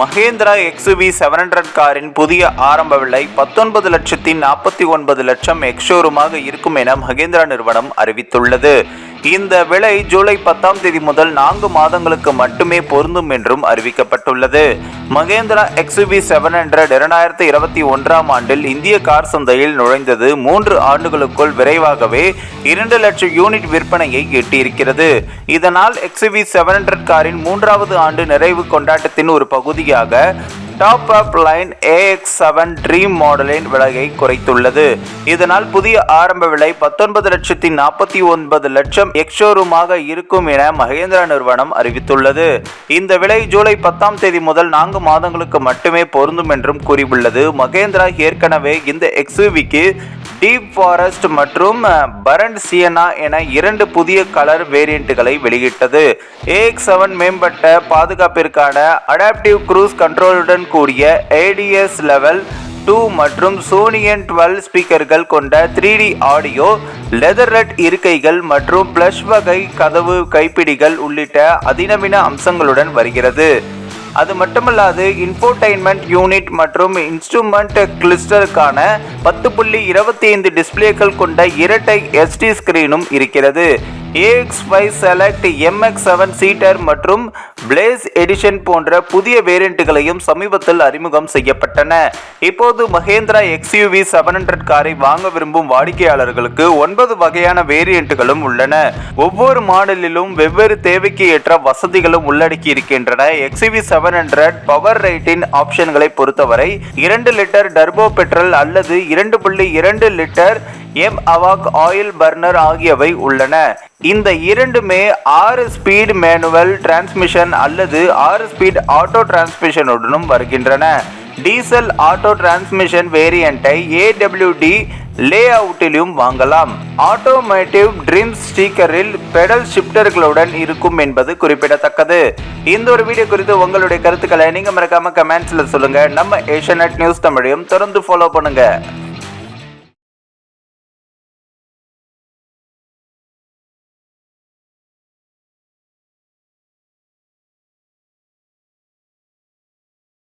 Mahindra XV seven hundred காரின் புதிய ஆரம்ப விலை பத்தொன்பது லட்சத்தி நாற்பத்தி ஒன்பது லட்சம் எக்ஷோரூமாக இருக்கும் என மகேந்திரா நிறுவனம் அறிவித்துள்ளது. இந்த விலை ஜூலை பத்தாம் தேதி முதல் நான்கு மாதங்களுக்கு மட்டுமே பொருந்தும் என்றும் அறிவிக்கப்பட்டுள்ளது. மகேந்திரா எக்ஸ்யூபி செவன் ஹண்ட்ரட் இரண்டாயிரத்தி இருபத்தி ஒன்றாம் ஆண்டில் இந்திய கார் சந்தையில் நுழைந்தது மூன்று ஆண்டுகளுக்குள் விரைவாகவே இரண்டு லட்சம் யூனிட் விற்பனையை எட்டியிருக்கிறது. இதனால் எக்ஸ்யூபி செவன் ஹண்ட்ரட் காரின் மூன்றாவது ஆண்டு நிறைவு கொண்டாட்டத்தின் ஒரு பகுதியாக top of line AX seven dream மாடலின் விலையை குறைத்துள்ளது. இதனால் புதிய ஆரம்ப விலை பத்தொன்பது லட்சத்தி நாற்பத்தி ஒன்பது லட்சம் எக்ஷோரூமாக இருக்கும் என மகேந்திரா நிறுவனம் அறிவித்துள்ளது. இந்த விலை ஜூலை பத்தாம் தேதி முதல் நான்கு மாதங்களுக்கு மட்டுமே பொருந்தும் என்றும் கூறியுள்ளது. மகேந்திரா ஏற்கனவே இந்த எக்ஸ்யூவிக்கு டீப் ஃபாரஸ்ட் மற்றும் பரண்ட் சியனா என இரண்டு புதிய கலர் வேரியண்ட்டுகளை வெளியிட்டது. ஏஎக்ஸ் செவன் மேம்பட்ட பாதுகாப்பிற்கான அடாப்டிவ் க்ரூஸ் கண்ட்ரோலுடன் கூடிய ஏடிஎஸ் லெவல் டூ மற்றும் சோனியன் டுவெல் ஸ்பீக்கர்கள் கொண்ட த்ரீ டி ஆடியோ லெதர்லெட் இருக்கைகள் மற்றும் ப்ளஷ் வகை கதவு கைப்பிடிகள் உள்ளிட்ட அதிநவீன அம்சங்களுடன் வருகிறது. அது மட்டுமல்லாது இன்ஃபோடைன்மெண்ட் யூனிட் மற்றும் இன்ஸ்ட்ருமெண்ட் கிளிஸ்டருக்கான பத்து புள்ளி இருபத்தி ஐந்து டிஸ்பிளேக்கள் கொண்ட இரட்டை எஸ்டி ஸ்கிரீனும் இருக்கிறது. AX five select MX seven seater மற்றும் பிளேஸ் எடிஷன் போன்ற புதிய வேரியண்ட்டுகளையும் சமீபத்தில் அறிமுகம் செய்யப்பட்டன. இப்போது மகேந்திரா எக்ஸ்யூவி செவன் ஹண்ட்ரட் காரை வாங்க விரும்பும் வாடிக்கையாளர்களுக்கு ஒன்பது வகையான வேரியண்ட்டுகளும் உள்ளன. ஒவ்வொரு மாடலிலும் வெவ்வேறு தேவைக்கு ஏற்ற வசதிகளும் உள்ளடக்கி இருக்கின்றன. எக்ஸ்யூவி செவன் ஹண்ட்ரட் பவர் ரைட்டின் ஆப்ஷன்களை பொறுத்தவரை இரண்டு லிட்டர் டர்போ பெட்ரோல் அல்லது இரண்டு புள்ளி இரண்டு litre M Hawk oil burner ஆகியவை உள்ளன. இந்த இரண்டுமே ஆறு ஸ்பீட் மேனுவல் டிரான்ஸ்மிஷன் அல்லது ஆறு ஸ்பீட் ஆட்டோ டிரான்ஸ்மிஷனுடனும் வருகின்றன. டீசல் ஆட்டோ டிரான்ஸ்மிஷன் வேரியண்ட்டை ஏடபிள்யூடி லே அவுட்டிலும் வாங்கலாம். ஆட்டோமேட்டிவ் ட்ரீம்ஸ் ஸ்டீக்கரில் பெடல் ஷிஃப்டர்களுடன் இருக்கும் என்பது குறிப்பிடத்தக்கது. இந்த ஒரு வீடியோ குறித்து உங்களுடைய கருத்துக்களை நீங்கள் மறக்காம கமெண்ட்ஸில் சொல்லுங்கள் நம்ம ஏஷியநெட் நியூஸ் தமிழையும் தொடர்ந்து ஃபாலோ பண்ணுங்கள்